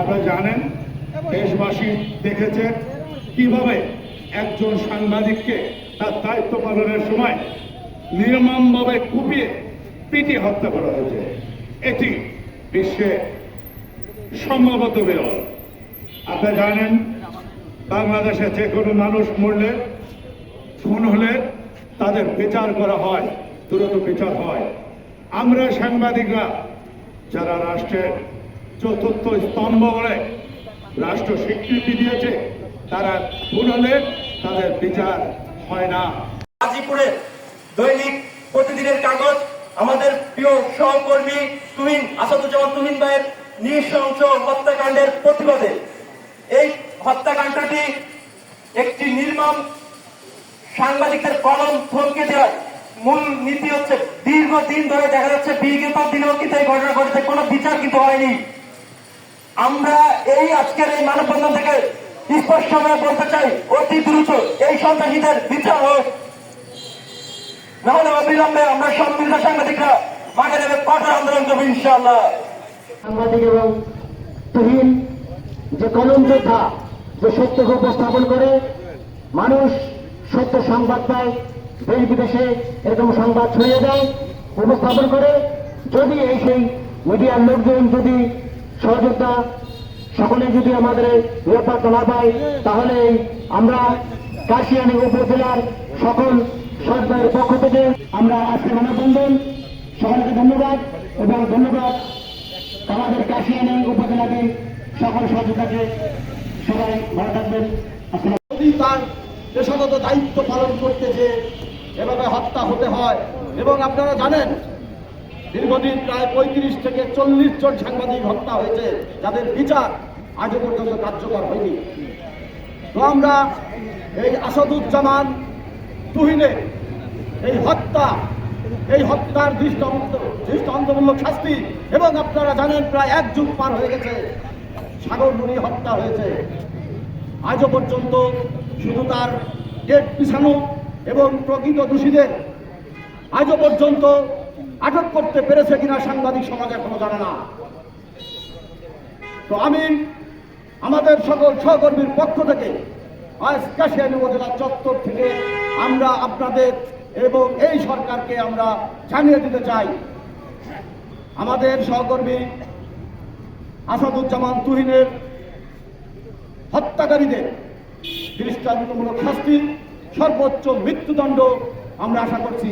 আপনারা জানেন, দেশবাসী দেখেছে কীভাবে একজন সাংবাদিককে তার দায়িত্ব পালনের সময় নির্মমভাবে কুপিয়ে পিটিয়ে হত্যা করা হয়েছে। এটি বিশ্বে সম্ভবত বিরল। আপনারা জানেন, বাংলাদেশে যে কোনো মানুষ মরলে, খুন হলে তাদের বিচার করা হয়, দ্রুত বিচার হয়। আমরা সাংবাদিকরা, যারা রাষ্ট্রের চতুর্থ স্তম্ভ বলে রাষ্ট্র স্বীকৃতি দিয়েছে। তারা খুন হলে তাদের বিচার হয় না। গাজীপুরে দৈনিক প্রতিদিনের কাগজ, আমাদের প্রিয় সহকর্মী তুহিন, আসাদুজ্জামান তুহিন ভাইয়ের নৃশংস হত্যাকাণ্ডের প্রতিবাদে। এই হত্যাকাণ্ডটি একটি নির্মম সাংবাদিকদের কলম থমকে দেওয়ার মূল নীতি হচ্ছে দীর্ঘদিন ধরে দেখা যাচ্ছে, বিগত দিনেও কিন্তু এই ঘটনা ঘটেছে, কোনো বিচার কিন্তু হয়নি। আমরা এই আজকের এই মানববন্ধন থেকে স্পষ্টভাবে বলতে চাই, অতি দ্রুত এই সন্ত্রাসীদের বিচার হোক। নাহলে অবিলম্বে আমরা সম্মিলিত সাংবাদিকরা মাঠে নেমে কঠোর আন্দোলন করব ইনশাআল্লাহ। সাংবাদিক এবং তুহিন, যে কলম যোদ্ধা, যে সত্যকে উপস্থাপন করে, মানুষ সত্য সংবাদ পায়, দেশ বিদেশে এরকম সংবাদ ছড়িয়ে দেয়, উপস্থাপন করে, যদি এই সেই মিডিয়ার লোকজন যদি সহযোগিতা সকলে যদি আমাদের নিরাপত্তা না পায়, তাহলে আমরা কাশিয়ানি উপজেলার সকল সরকারের পক্ষ থেকে আমরা আজকে মানববন্ধন, সকলকে ধন্যবাদ এবং ধন্যবাদ আমাদের কাশিয়ানি উপজেলাকে, সকল সহযোগিতাকে সবাই ভালো থাকবেন। যদি তার পেশাগত দায়িত্ব পালন করতে যে এভাবে হত্যা হতে হয়, এবং আপনারা জানেন দীর্ঘদিন প্রায় পঁয়ত্রিশ থেকে চল্লিশ জন সাংবাদিক হত্যা হয়েছে, যাদের বিচার আজও পর্যন্ত কার্যকর হয়নি। তো আমরা এই আসাদুজ্জামান তুহিনের এই হত্যা, এই হত্যার দৃষ্টান্ত, দৃষ্টান্তমূলক শাস্তি এবং আপনারা জানেন প্রায় এক যুগ পার হয়ে গেছে সাগরমণি হত্যা হয়েছে। আজও পর্যন্ত শুধু তার ডেট পিছানো এবং প্রকৃত দোষীদের, আজও পর্যন্ত আটক করতে পেরেছে কিনা সাংবাদিক সমাজ এখনও জানে না। তো আমি আমাদের সকল সহকর্মীর পক্ষ থেকে উপজেলা চত্বর থেকে আমরা আপনাদের এবং এই সরকারকে আমরা জানিয়ে দিতে চাই। আমাদের সহকর্মী আসাদুজ্জামান তুহিনের হত্যাকারীদের দৃষ্টান্তমূলক শাস্তি, সর্বোচ্চ মৃত্যুদণ্ড আমরা আশা করছি।